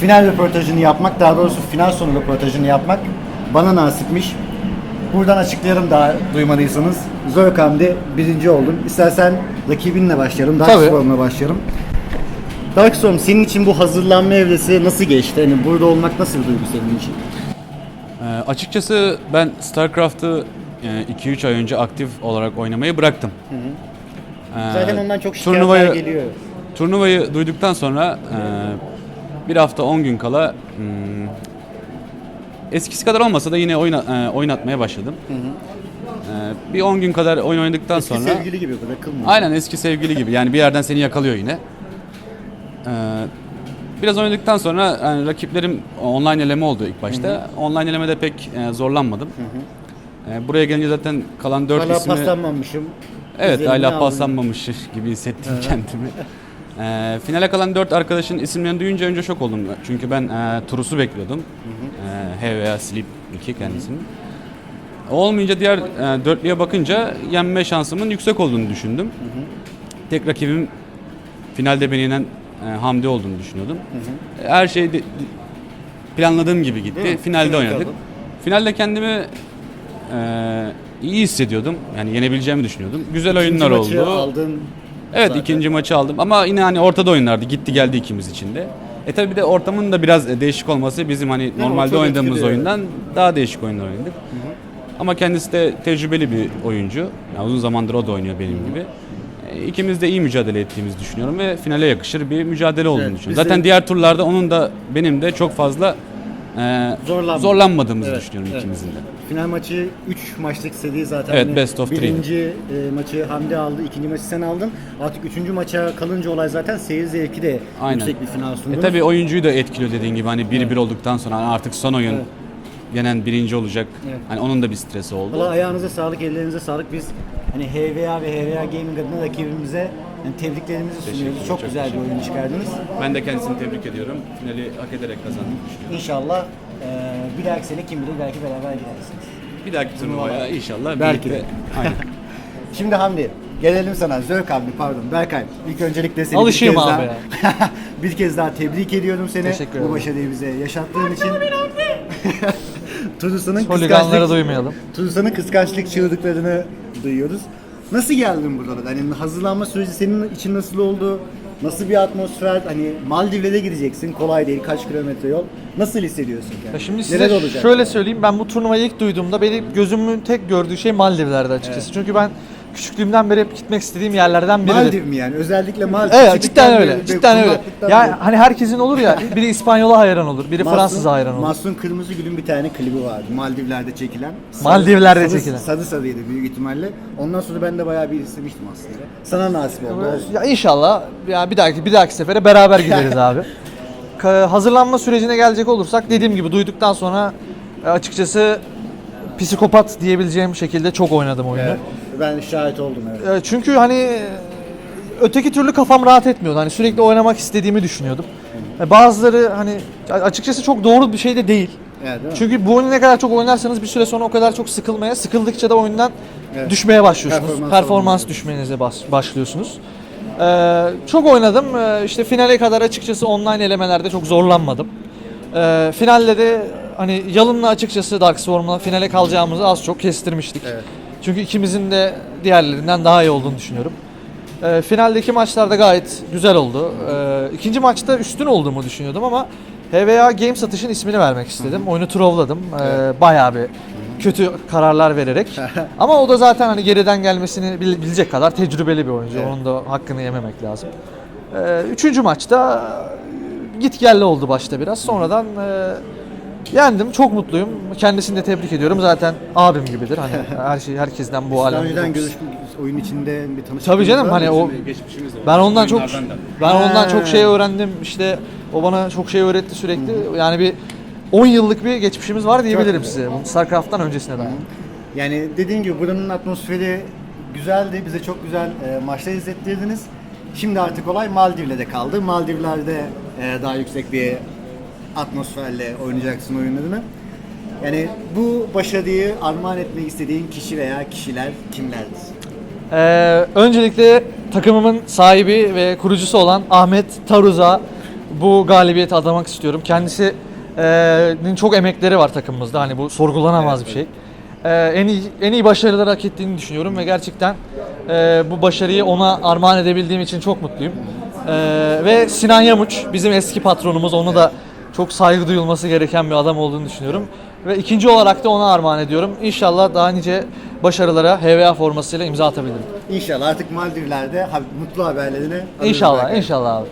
final röportajını yapmak, daha doğrusu final sonu röportajını yapmak bana nasipmiş. Buradan açıklayalım daha duymadıysanız. Zor Hamdi birinci oldun. İstersen rakibinle başlayalım, Dark Tabii. Storm'la başlayalım. Dark Storm senin için bu hazırlanma evresi nasıl geçti? Hani burada olmak nasıl bir duygu senin için? Ee, açıkçası ben StarCraft'ı 2-3 ay önce aktif olarak oynamayı bıraktım. Ee, Zaten ondan çok şikayetler turnuvayı, geliyor. Turnuvayı duyduktan sonra e, bir hafta 10 gün kala hmm, eskisi kadar olmasa da yine oyna, e, oynatmaya başladım. Ee, bir 10 gün kadar oyun oynadıktan Eski sonra sevgili gibi bırakılmıyor. aynen eski sevgili gibi yani bir yerden seni yakalıyor yine. Ee, biraz oynadıktan sonra yani rakiplerim online eleme oldu ilk başta. Online elemede pek e, zorlanmadım. Ee, buraya gelince zaten kalan 4 Hala ismi paslanmamışım. Evet hala paslanmamış gibi hissettim kendimi. Ee, finale kalan 4 arkadaşın isimlerini duyunca önce şok oldum. Çünkü ben e, Turus'u bekliyordum. E, H veya Sleep 2 kendisinin. O Olmayınca diğer e, dörtlüye bakınca yenme şansımın yüksek olduğunu düşündüm. Tek rakibim finalde beni yenen e, Hamdi olduğunu düşünüyordum. Her şey de- de- planladığım gibi gitti. Finalde Final oynadık. kaldı. Finalde kendimi e, iyi hissediyordum. Yani yenebileceğimi düşünüyordum. Güzel İkinci oyunlar oldu. aldın. Evet zaten. ikinci maçı aldım ama yine hani ortada oyunlardı. Gitti geldi ikimiz için de. E tabi bir de ortamın da biraz e, değişik olması bizim hani normalde çok oynadığımız etkiliyor. oyundan daha değişik oyunlar oynadık. Ama kendisi de tecrübeli bir oyuncu. Yani uzun zamandır o da oynuyor benim gibi. E, İkimiz de iyi mücadele ettiğimizi düşünüyorum ve finale yakışır bir mücadele olduğunu Evet, düşünüyorum. biz de- Zaten diğer turlarda onun da benim de çok fazla e, Zorlanmadık. zorlanmadığımızı Evet, düşünüyorum evet. ikimizin de. Final maçı 3 maçlık seri zaten. Evet, best of three. Birinci e, maçı Hamdi aldı, ikinci maçı sen aldın. Artık üçüncü maça kalınca olay zaten seyir zevki de Aynen. yüksek bir final sundunuz. E tabi oyuncuyu da etkiliyor dediğin gibi hani 1-1 olduktan sonra hani artık son oyun Evet. yenen birinci olacak. Evet. Hani onun da bir stresi oldu. Valla ayağınıza sağlık, ellerinize sağlık. Biz hani HVA ve HVA Gaming adına rakibimize yani tebriklerimizi sunuyoruz. Çok çok güzel bir oyun çıkardınız. Ben de kendisini tebrik ediyorum. Finali hak ederek düşünüyorum. İnşallah e, bir dahaki sene kim bilir belki beraber gidersiniz. Bir dahaki turnuvaya inşallah Belki de. Aynen. Şimdi Hamdi, gelelim sana. Zörk Hamdi pardon. Berkay. İlk öncelikle seni Alışayım bir kez abi daha, bir kez daha tebrik ediyorum seni. Teşekkür Bu ederim. başarıyı bize yaşattığın için. Holiganları kıskançlık, duymayalım. Tuzlusu'nun kıskançlık çığlıklarını duyuyoruz. Nasıl geldin buralara? Hani hazırlanma süreci senin için nasıl oldu? Nasıl bir atmosfer? Hani Maldivlere gideceksin. Kolay değil. Kaç kilometre yol. Nasıl hissediyorsun kendini? Ya şimdi size olacak? şöyle söyleyeyim ben bu turnuvayı ilk duyduğumda benim gözümün tek gördüğü şey Maldivler'de açıkçası. Çünkü ben küçüklüğümden beri hep gitmek istediğim yerlerden biridir. Maldiv mi yani? Özellikle Maldiv. Evet cidden öyle. beri- Cidden öyle. kullaklıktan Ya beri. hani herkesin olur ya biri İspanyol'a hayran olur, biri Mahsun- Fransız'a hayran olur. Mahsun Kırmızıgül'ün bir tane klibi vardı. Maldivler'de çekilen. Sarı- Maldivler'de sarı- çekilen. Sarı sarıydı büyük ihtimalle. Ondan sonra ben de bayağı bir istemiştim aslında. Sana nasip oldu. olsun. Ya inşallah ya bir dahaki bir dahaki sefere beraber gideriz abi. Hazırlanma sürecine gelecek olursak dediğim gibi duyduktan sonra e, açıkçası psikopat diyebileceğim şekilde çok oynadım oyunu. Evet. Ben şahit oldum evet. E, Çünkü hani e, öteki türlü kafam rahat etmiyordu. Hani sürekli oynamak istediğimi düşünüyordum. E, Bazıları hani açıkçası çok doğru bir şey de değil. Evet, değil mi? Çünkü bu oyunu ne kadar çok oynarsanız bir süre sonra o kadar çok sıkılmaya, sıkıldıkça da oyundan Evet. düşmeye başlıyorsunuz. Performans Performans, düşmenize bas- başlıyorsunuz. Ee, çok oynadım. Ee, işte finale kadar açıkçası online elemelerde çok zorlanmadım. Ee, finalde de hani Yalın'la açıkçası Dark Swarm'la finale kalacağımızı az çok kestirmiştik. Evet. Çünkü ikimizin de diğerlerinden daha iyi olduğunu düşünüyorum. Ee, finaldeki maçlarda gayet güzel oldu. Ee, ikinci maçta üstün olduğumu düşünüyordum ama HVA Game Satış'ın ismini vermek istedim. Oyunu trovladım. Ee, bayağı bir kötü kararlar vererek. ama o da zaten hani geriden gelmesini bil- bilecek kadar tecrübeli bir oyuncu. Evet. Onun da hakkını yememek lazım. Ee, üçüncü maçta e, git gelli oldu başta biraz. Sonradan e, yendim. Çok mutluyum. Kendisini de tebrik ediyorum. Zaten abim gibidir. Hani her şey herkesten bu Daha alemde. önceden oyun içinde bir tanışıklığınız Tabii canım var mı? hani o Geçmişimiz var. ben ondan çok Oyunlardan da. ben ondan çok şey öğrendim. İşte o bana çok şey öğretti sürekli. Yani bir 10 yıllık bir geçmişimiz var diyebilirim size. Bunu StarCraft'tan öncesine dair. Yani dediğim gibi buranın atmosferi güzeldi. Bize çok güzel e, maçlar izlettirdiniz. Şimdi artık olay Maldiv'le kaldı. Maldivler'de e, daha yüksek bir atmosferle oynayacaksın oyunlarını. Yani bu başarıyı armağan etmek istediğin kişi veya kişiler kimlerdir? Ee, öncelikle takımımın sahibi ve kurucusu olan Ahmet Taruz'a bu galibiyeti adamak istiyorum. Kendisinin çok emekleri var takımımızda. Hani bu sorgulanamaz bir şey. Ee, en iyi en iyi başarıları hak ettiğini düşünüyorum ve gerçekten e, bu başarıyı ona armağan edebildiğim için çok mutluyum. Ee, ve Sinan Yamuç bizim eski patronumuz. Onu da çok saygı duyulması gereken bir adam olduğunu düşünüyorum. Ve ikinci olarak da ona armağan ediyorum. İnşallah daha nice başarılara HVA formasıyla imza atabilirim. İnşallah artık Maldivler'de ha- mutlu haberlerini alırız İnşallah, arkadaşlar. inşallah abi.